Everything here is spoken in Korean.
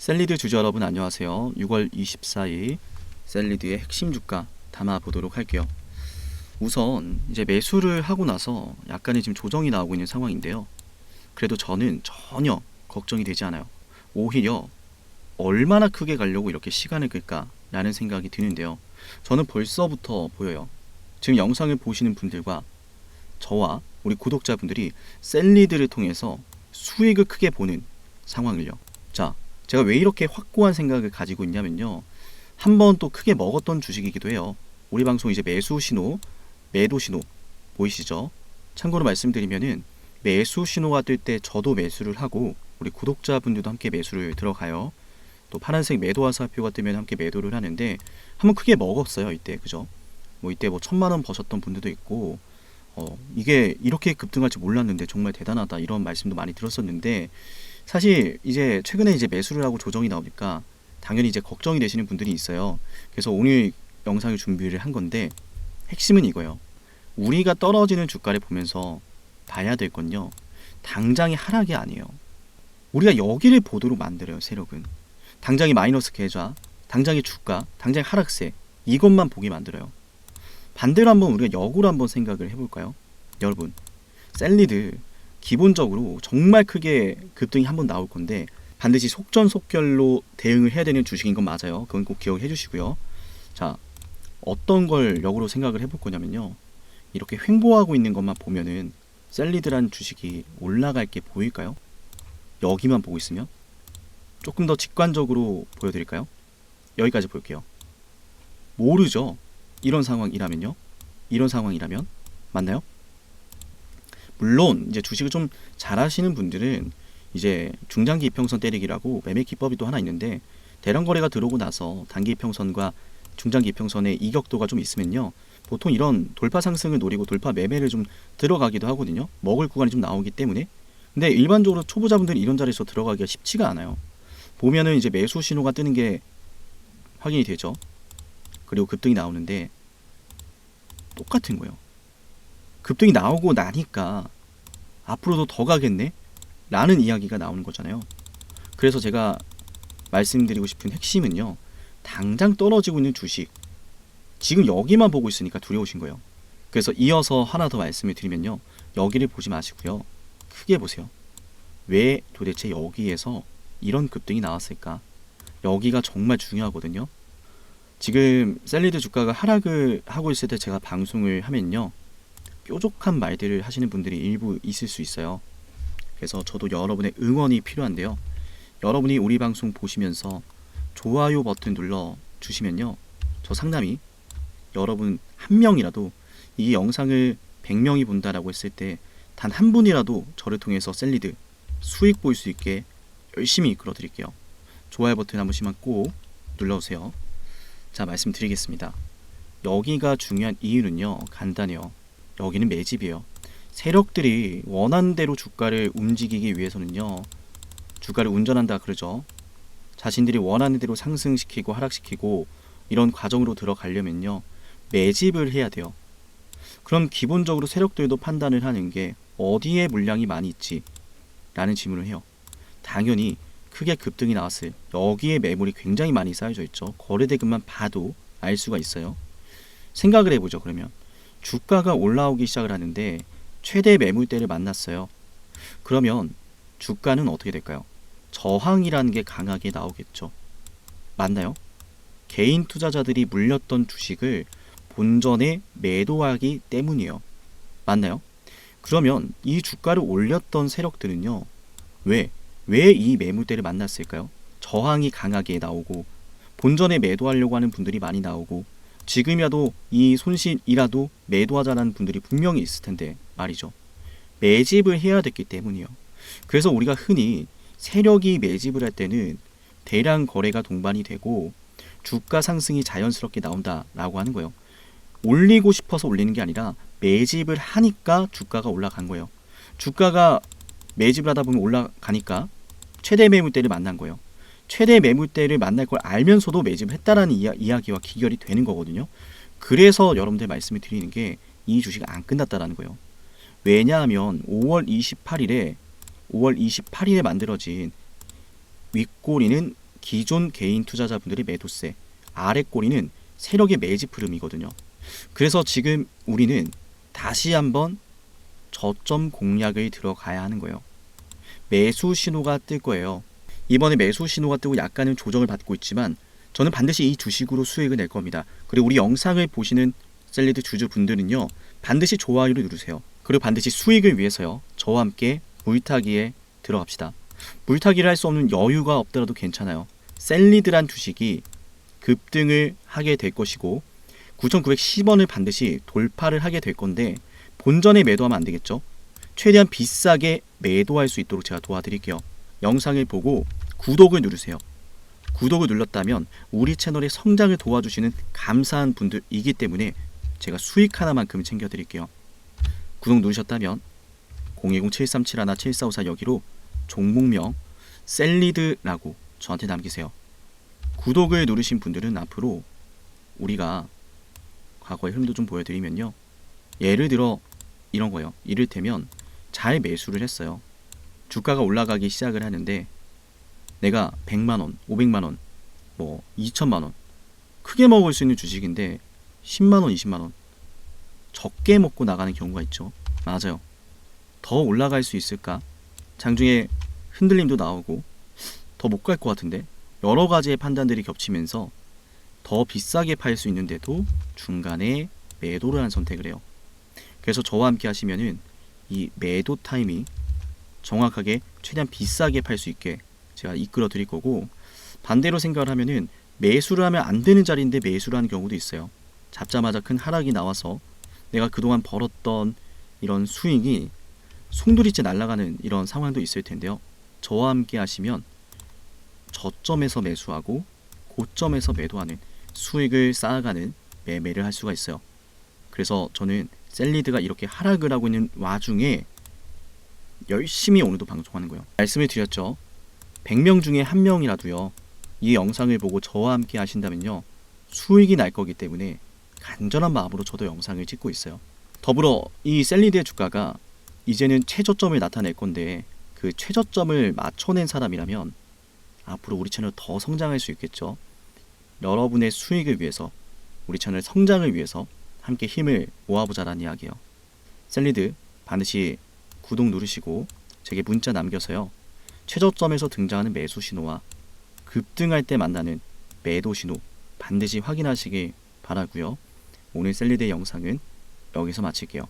셀리드 주주 여러분 안녕하세요. 6월 24일 셀리드의 핵심 주가 담아 보도록 할게요. 우선 이제 매수를 하고 나서 약간의 지금 조정이 나오고 있는 상황인데요. 그래도 저는 전혀 걱정이 되지 않아요. 오히려 얼마나 크게 가려고 이렇게 시간을 끌까라는 생각이 드는데요. 저는 벌써부터 보여요. 지금 영상을 보시는 분들과 저와 우리 구독자분들이 셀리드를 통해서 수익을 크게 보는 상황을요. 자, 제가 왜 이렇게 확고한 생각을 가지고 있냐면요. 한 번 또 크게 먹었던 주식이기도 해요. 우리 방송 이제 매수 신호, 매도 신호 보이시죠? 참고로 말씀드리면은 매수 신호가 뜰 때 저도 매수를 하고 우리 구독자분들도 함께 매수를 들어가요. 또 파란색 매도 화살표가 뜨면 함께 매도를 하는데 한번 크게 먹었어요 이때 그죠? 뭐 이때 뭐 천만 원 버셨던 분들도 있고 어 이게 이렇게 급등할 줄 몰랐는데 정말 대단하다 이런 말씀도 많이 들었었는데 사실 이제 최근에 이제 매수를 하고 조정이 나오니까 당연히 이제 걱정이 되시는 분들이 있어요. 그래서 오늘 영상을 준비를 한 건데 핵심은 이거예요. 우리가 떨어지는 주가를 보면서 봐야 될 건요. 당장의 하락이 아니에요. 우리가 여기를 보도록 만들어요, 세력은. 당장의 마이너스 계좌, 당장의 주가, 당장의 하락세 이것만 보게 만들어요. 반대로 한번 우리가 역으로 한번 생각을 해볼까요? 여러분, 셀리드 기본적으로 정말 크게 급등이 한 번 나올 건데 반드시 속전속결로 대응을 해야 되는 주식인 건 맞아요. 그건 꼭 기억해 주시고요. 자, 어떤 걸 역으로 생각을 해볼 거냐면요. 이렇게 횡보하고 있는 것만 보면은 셀리드란 주식이 올라갈 게 보일까요? 여기만 보고 있으면 조금 더 직관적으로 보여드릴까요? 여기까지 볼게요. 모르죠. 이런 상황이라면요. 이런 상황이라면 맞나요? 물론 이제 주식을 좀 잘하시는 분들은 이제 중장기 이평선 때리기라고 매매 기법이 또 하나 있는데 대량 거래가 들어오고 나서 단기 이평선과 중장기 이평선의 이격도가 좀 있으면요. 보통 이런 돌파 상승을 노리고 돌파 매매를 좀 들어가기도 하거든요. 먹을 구간이 좀 나오기 때문에. 근데 일반적으로 초보자분들이 이런 자리에서 들어가기가 쉽지가 않아요. 보면은 이제 매수 신호가 뜨는 게 확인이 되죠. 그리고 급등이 나오는데 똑같은 거예요. 급등이 나오고 나니까 앞으로도 더 가겠네? 라는 이야기가 나오는 거잖아요. 그래서 제가 말씀드리고 싶은 핵심은요. 당장 떨어지고 있는 주식. 지금 여기만 보고 있으니까 두려우신 거예요. 그래서 이어서 하나 더 말씀을 드리면요. 여기를 보지 마시고요. 크게 보세요. 왜 도대체 여기에서 이런 급등이 나왔을까? 여기가 정말 중요하거든요. 지금 셀리드 주가가 하락을 하고 있을 때 제가 방송을 하면요. 뾰족한 말들을 하시는 분들이 일부 있을 수 있어요. 그래서 저도 여러분의 응원이 필요한데요. 여러분이 우리 방송 보시면서 좋아요 버튼 눌러 주시면요. 저 상담이 여러분 한 명이라도 이 영상을 100명이 본다라고 했을 때 단 한 분이라도 저를 통해서 셀리드 수익 볼 수 있게 열심히 이끌어 드릴게요. 좋아요 버튼 한 번씩만 꼭 눌러주세요. 자, 말씀드리겠습니다. 여기가 중요한 이유는요, 간단해요. 여기는 매집이에요. 세력들이 원하는 대로 주가를 움직이기 위해서는요, 주가를 운전한다 그러죠. 자신들이 원하는 대로 상승시키고 하락시키고 이런 과정으로 들어가려면요, 매집을 해야 돼요. 그럼 기본적으로 세력들도 판단을 하는 게 어디에 물량이 많이 있지? 라는 질문을 해요. 당연히 크게 급등이 나왔을 여기에 매물이 굉장히 많이 쌓여져 있죠. 거래대금만 봐도 알 수가 있어요. 생각을 해보죠. 그러면 주가가 올라오기 시작을 하는데 최대 매물대를 만났어요. 그러면 주가는 어떻게 될까요? 저항이라는 게 강하게 나오겠죠. 맞나요? 개인 투자자들이 물렸던 주식을 본전에 매도하기 때문이에요. 맞나요? 그러면 이 주가를 올렸던 세력들은요. 왜? 왜 이 매물대를 만났을까요? 저항이 강하게 나오고 본전에 매도하려고 하는 분들이 많이 나오고 지금이라도 이 손실이라도 매도하자라는 분들이 분명히 있을 텐데 말이죠. 매집을 해야 됐기 때문이요. 그래서 우리가 흔히 세력이 매집을 할 때는 대량 거래가 동반이 되고 주가 상승이 자연스럽게 나온다라고 하는 거예요. 올리고 싶어서 올리는 게 아니라 매집을 하니까 주가가 올라간 거예요. 주가가 매집을 하다 보면 올라가니까 최대 매물대를 만난 거예요. 최대 매물대를 만날 걸 알면서도 매집을 했다라는 이야, 이야 기와 기결이 되는 거거든요. 그래서 여러분들 말씀을 드리는 게 이 주식이 안 끝났다라는 거예요. 왜냐하면 5월 28일에 5월 28일에 만들어진 윗꼬리는 기존 개인 투자자분들의 매도세, 아래 꼬리는 세력의 매집 흐름이거든요. 그래서 지금 우리는 다시 한번 저점 공략을 들어가야 하는 거예요. 매수 신호가 뜰 거예요. 이번에 매수 신호가 뜨고 약간은 조정을 받고 있지만 저는 반드시 이 주식으로 수익을 낼 겁니다. 그리고 우리 영상을 보시는 셀리드 주주분들은요. 반드시 좋아요를 누르세요. 그리고 반드시 수익을 위해서요. 저와 함께 물타기에 들어갑시다. 물타기를 할 수 없는 여유가 없더라도 괜찮아요. 셀리드란 주식이 급등을 하게 될 것이고 9,910원을 반드시 돌파를 하게 될 건데 본전에 매도하면 안 되겠죠. 최대한 비싸게 매도할 수 있도록 제가 도와드릴게요. 영상을 보고 구독을 누르세요. 구독을 눌렀다면 우리 채널의 성장을 도와주시는 감사한 분들이기 때문에 제가 수익 하나만큼 챙겨드릴게요. 구독 누르셨다면 010-7371-7454 여기로 종목명 셀리드라고 저한테 남기세요. 구독을 누르신 분들은 앞으로 우리가 과거의 흐름도 좀 보여드리면요. 예를 들어 이런 거요. 이를테면 잘 매수를 했어요. 주가가 올라가기 시작을 하는데 내가 100만 원, 500만 원, 뭐 2천만 원 크게 먹을 수 있는 주식인데 10만 원, 20만 원 적게 먹고 나가는 경우가 있죠. 맞아요. 더 올라갈 수 있을까? 장중에 흔들림도 나오고 더 못 갈 것 같은데 여러 가지의 판단들이 겹치면서 더 비싸게 팔 수 있는데도 중간에 매도를 한 선택을 해요. 그래서 저와 함께 하시면은 이 매도 타이밍 정확하게 최대한 비싸게 팔 수 있게 제가 이끌어 드릴 거고 반대로 생각을 하면은 매수를 하면 안 되는 자리인데 매수를 하는 경우도 있어요. 잡자마자 큰 하락이 나와서 내가 그동안 벌었던 이런 수익이 송두리째 날아가는 이런 상황도 있을 텐데요. 저와 함께 하시면 저점에서 매수하고 고점에서 매도하는 수익을 쌓아가는 매매를 할 수가 있어요. 그래서 저는 셀리드가 이렇게 하락을 하고 있는 와중에 열심히 오늘도 방송하는 거예요. 말씀을 드렸죠. 100명 중에 한 명이라도요. 이 영상을 보고 저와 함께 하신다면요. 수익이 날 거기 때문에 간절한 마음으로 저도 영상을 찍고 있어요. 더불어 이 셀리드의 주가가 이제는 최저점을 나타낼 건데 그 최저점을 맞춰낸 사람이라면 앞으로 우리 채널 더 성장할 수 있겠죠. 여러분의 수익을 위해서 우리 채널 성장을 위해서 함께 힘을 모아보자라는 이야기예요. 셀리드 반드시 구독 누르시고 제게 문자 남겨서요. 최저점에서 등장하는 매수 신호와 급등할 때 만나는 매도 신호 반드시 확인하시길 바라고요. 오늘 셀리드 영상은 여기서 마칠게요.